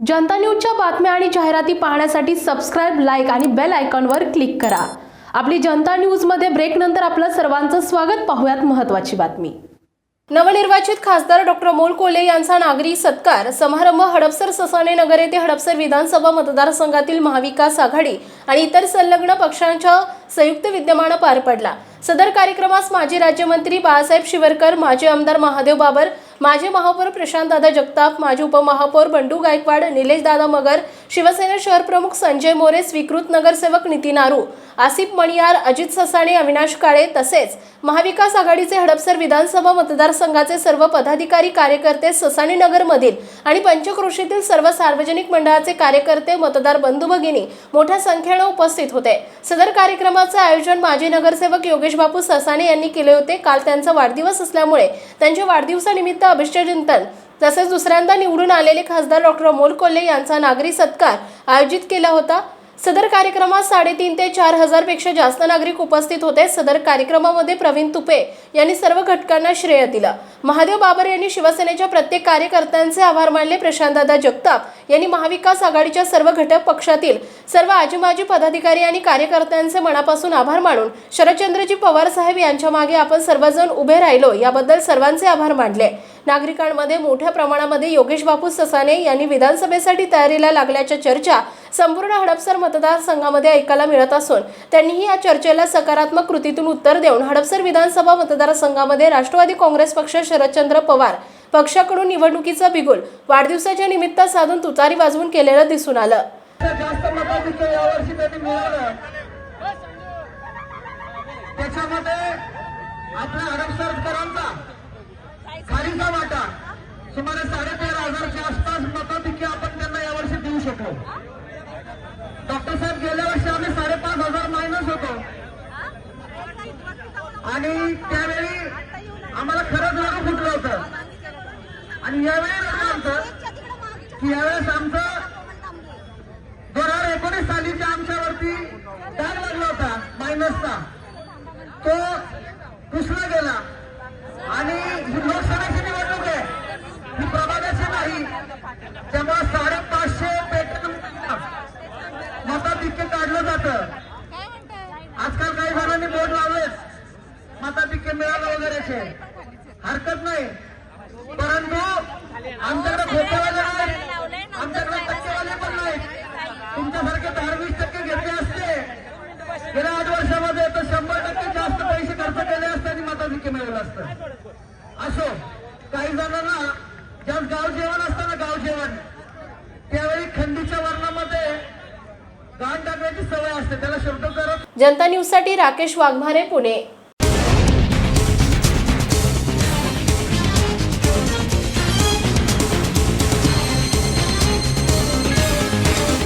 जनता न्यूजच्या बातम्या आणि जाहिराती पाहण्यासाठी सबस्क्राईब लाईक आणि बेल आयकॉनवर क्लिक करा. आपली जनता न्यूजमध्ये ब्रेक नंतर आपलं सर्वांचं स्वागत. पाहूयात महत्त्वाची बातमी. नवनिर्वाचित खासदार डॉक्टर अमोल कोल्हे यांचा नागरी सत्कार समारंभ हडपसर ससाणे नगर येथे हडपसर विधानसभा मतदारसंघातील महाविकास आघाडी आणि इतर संलग्न पक्षांच्या संयुक्त विद्यमानं पार पडला. सदर कार्यक्रमास माजी राज्यमंत्री बाळासाहेब शिवरकर माजी आमदार महादेव बाबर माजी महापौर प्रशांतदादा जगताप माजी उपमहापौर बंडू गायकवाड निलेश दादा मगर शिवसेना शहर प्रमुख संजय मोरे स्वीकृत नगरसेवक नितीन आरू आसिफ मणियार अजित ससाणे अविनाश काळे तसेच महाविकास आघाडीचे हडपसर विधानसभा मतदारसंघाचे सर्व पदाधिकारी कार्यकर्ते ससाणे नगरमधील आणि पंचक्रोशीतील सर्व सार्वजनिक मंडळाचे कार्यकर्ते मतदार बंधू भगिनी मोठ्या संख्येनं उपस्थित होते. सदर कार्यक्रमाचे आयोजन माजी नगरसेवक योगेश बापू ससाणे यांनी केले होते. काल त्यांचा वाढदिवस असल्यामुळे त्यांच्या वाढदिवसानिमित्त अभिष्टचिंतन तसेच दुसऱ्यांदा निवडून आलेले खासदार डॉक्टर अमोल कोल्हे यांचा नागरी सत्कार आयोजित केला होता. सदर कार्यक्रमात साडेतीन ते चार हजारपेक्षा जास्त नागरिक उपस्थित होते. सदर कार्यक्रमामध्ये प्रवीण तुपे यांनी सर्व घटकांना श्रेय दिलं. महादेव बाबर यांनी शिवसेनेच्या प्रत्येक कार्यकर्त्यांचे आभार मानले. प्रशांतदादा जगताप यांनी महाविकास आघाडीच्या सर्व घटक पक्षातील सर्व आजी माजी पदाधिकारी आणि कार्यकर्त्यांचे मनापासून आभार मानून शरदचंद्रजी पवार साहेब यांच्या मागे आपण सर्वजण उभे राहिलो याबद्दल सर्वांचे आभार मानले. नागरिकांमध्ये मोठ्या प्रमाणामध्ये योगेश बापू ससाने यांनी विधानसभेसाठी तयारीला लागल्याच्या चर्चा संपूर्ण हडपसर मतदारसंघामध्ये ऐकायला मिळत असून त्यांनीही या चर्चेला सकारात्मक कृतीतून उत्तर देऊन हडपसर विधानसभा मतदारसंघामध्ये राष्ट्रवादी काँग्रेस पक्ष शरदचंद्र पवार. पक्षाकडून निवडणुकीचा बिगुल वाढदिवसाच्या निमित्त साधून तुतारी वाजवून केलेलं दिसून आलं. त्याच्यामध्ये आपल्या हडपसरकरांचा खारीचा वाटा. सुमारे साडेतेरा हजारच्या आसपास मताधिक्य आपण त्यांना यावर्षी देऊ शकलो डॉक्टर साहेब गेल्या वर्षी आम्ही साडेपाच हजार मायनस होतो आणि त्यावेळी आम्हाला खरंच रडू फुटलं होतं आणि यावेळी रडू की यावेळेस आमचं दोन हजार एकोणीस सालीच्या आमच्यावरती डाग लागला होता मायनसचा तो पुसला गेला. आणि ही लोकसभेची निवडणूक आहे. ही प्रभागाची नाही. त्यामुळे साडेपाचशे पेटन मताधिक्य काढलं जातं. आजकाल काही जणांनी बोर्ड लावलेच मताधिक्य मिळालं वगैरेचे. हरकत नाही. परंतु आमच्याकडे खोटेवाले नाही. आमच्याकडे टक्केवाले पण नाही. तुमच्यासारखे दहा वीस टक्के घेतले असते. गेल्या आठ वर्षामध्ये तर शंभर टक्के जास्त पैसे खर्च केले असते आणि मताधिक्य मिळवलं असतं. असो काही जणांना ज्यात गाव जेवण असतं ना गाव जेवण. त्यावेळी खंडीच्या वर्णामध्ये गाण टाकण्याची सवय असते. त्याला शब्द करत जनता न्यूजसाठी राकेश वाघमारे पुणे.